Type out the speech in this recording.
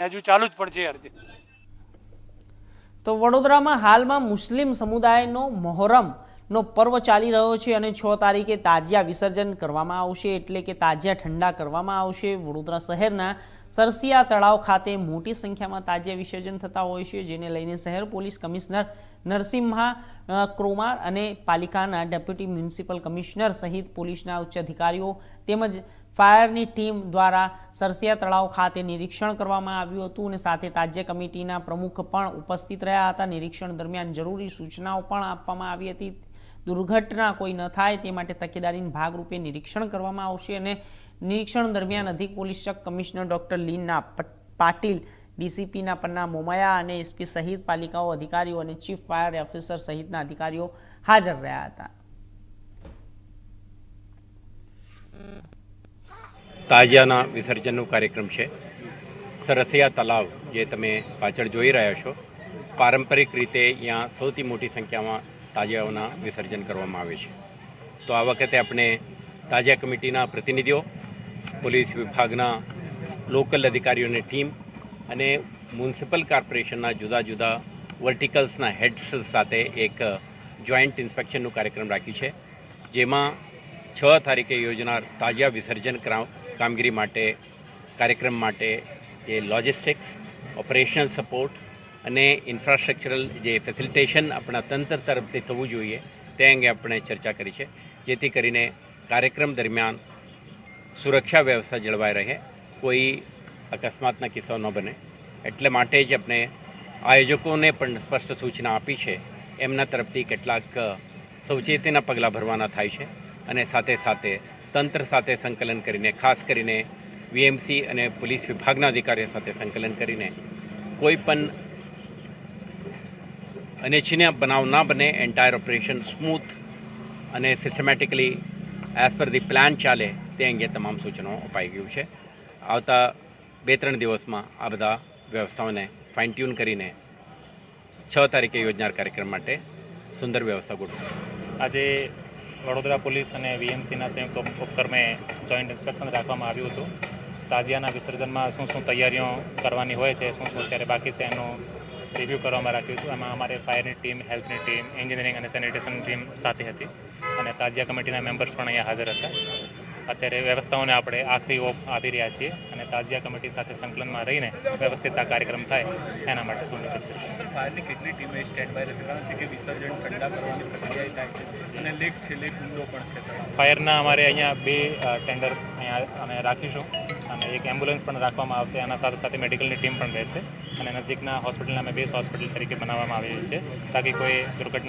હજુ ચાલુ જ પડશે અરજી. તો વડોદરામાં હાલમાં મુસ્લિમ સમુદાયનો મોહરમનો પર્વ ચાલી રહ્યો છે અને છ તારીખે તાજિયા વિસર્જન કરવામાં આવશે એટલે કે તાજિયા ઠંડા કરવામાં આવશે. વડોદરા શહેરના સરસિયા તળાવ ખાતે મોટી સંખ્યામાં તાજિયા વિસર્જન થતા હોય છે, જેને લઈને શહેર પોલીસ કમિશનર નરસિંહા ક્રોમાર અને પાલિકાના ડેપ્યુટી મ્યુનિસિપલ કમિશનર સહિત પોલીસના ઉચ્ચ અધિકારીઓ તેમજ ફાયરની ટીમ દ્વારા સરસિયા તળાવ ખાતે નિરીક્ષણ કરવામાં આવ્યું હતું અને સાથે તાજ્ય કમિટીના પ્રમુખ પણ ઉપસ્થિત રહ્યા હતા. નિરીક્ષણ દરમિયાન જરૂરી સૂચનાઓ પણ આપવામાં આવી હતી. દુર્ઘટના કોઈ ન થાય તે માટે તકેદારીના ભાગરૂપે નિરીક્ષણ કરવામાં આવશે અને નિરીક્ષણ દરમિયાન અધિક police commissioner doctor Leena Patil, ડીસીપીના Panna Momaya અને એસપી સહિત પાલિકાઓ અધિકારીઓ અને ચીફ ફાયર ઓફિસર સહિતના અધિકારીઓ હાજર રહ્યા હતા. તાજિયાના વિસર્જનનો કાર્યક્રમ છે. સરસિયા તલાવ જે તમે પાછળ જોઈ રહ્યા છો, પારંપરિક રીતે અહીંયા સૌથી મોટી સંખ્યામાં તાજિયાઓના વિસર્જન કરવામાં આવે છે. તો આ વખતે આપણે તાજિયા કમિટીના પ્રતિનિધિઓ, પોલીસ વિભાગના લોકલ અધિકારીઓની ટીમ અને મ્યુનિસિપલ કોર્પોરેશનના જુદા જુદા વર્ટિકલ્સના હેડ્સ સાથે એક જોઈન્ટ ઇન્સ્પેક્શનનું કાર્યક્રમ રાખ્યું છે. જેમાં છ તારીખે યોજનાર તાજિયા વિસર્જન કામગીરી માટે, કાર્યક્રમ માટે જે લોજિસ્ટિક્સ ઓપરેશનલ સપોર્ટ અને ઇન્ફ્રાસ્ટ્રક્ચરલ જે ફેસિલિટેશન આપણા તંત્ર તરફથી થવું જોઈએ, તે અંગે આપણે ચર્ચા કરી છે. જેથી કરીને કાર્યક્રમ દરમિયાન સુરક્ષા વ્યવસ્થા જળવાઈ રહે, કોઈ અકસ્માતના કિસ્સાઓ ન બને. એટલે માટે જ આપણે આયોજકોને પણ સ્પષ્ટ સૂચના આપી છે, એમના તરફથી કેટલાક સૌચેતીના પગલાં ભરવાના થાય છે અને સાથે સાથે તંત્ર સાથે સંકલન કરીને, ખાસ કરીને વીએમસી અને પોલીસ વિભાગના અધિકારીઓ સાથે સંકલન કરીને કોઈ પણ અનિચ્છનીય બનાવ ના બને એન્ટાયર ઓપરેશન સ્મૂથ અને systematically as per the plan ચાલે, તે અંગે તમામ સૂચનો અપાઈ ગયું છે. આવતા બે ત્રણ દિવસમાં આ બધા વ્યવસ્થાઓને ફાઇન ટ્યુન કરીને છ તારીખે યોજનાર કાર્યક્રમ માટે સુંદર વ્યવસ્થા ગોઠવી. આજે વડોદરા પોલીસ અને વીએમસીના સંયુક્ત ઉપ- ઉપક્રમે જોઈન્ટ ઇન્સ્પેક્શન રાખવામાં આવ્યું હતું. તાજિયાના વિસર્જનમાં શું શું તૈયારીઓ કરવાની હોય છે, શું શું અત્યારે બાકી છે એનું રિવ્યૂ કરવામાં રાખ્યું હતું. એમાં અમારે ફાયરની ટીમ, હેલ્થની ટીમ, એન્જિનિયરિંગ અને સેનિટેશન ટીમ સાથે હતી અને તાજિયા કમિટીના મેમ્બર્સ પણ અહીંયા હાજર હતા. અત્યારે વ્યવસ્થાઓને આપણે આખરી ઓપ આપી રહ્યા છીએ અને તાજિયા કમિટી સાથે સંકલનમાં રહીને વ્યવસ્થિત આ કાર્યક્રમ થાય એના માટે સુનિશ્ચિત કરીશું ફાયરની કેટલી ટીમે સ્ટેન્ડ બાય કારણ છે કે વિસર્જન ઠંડા કરવાની પ્રક્રિયા થાય છે અને લેક છે લેક ઊંડો પણ છે. ફાયરના અમારે અહીંયા બે ટેન્ડર અહીંયા અમે રાખીશું અને એક એમ્બ્યુલન્સ પણ રાખવામાં આવશે. આના સાથે સાથે મેડિકલની ટીમ પણ રહેશે અને નજીકના હોસ્પિટલના અમે બેસ હોસ્પિટલ તરીકે બનાવવામાં આવી છે. તાકી કોઈ દુર્ઘટના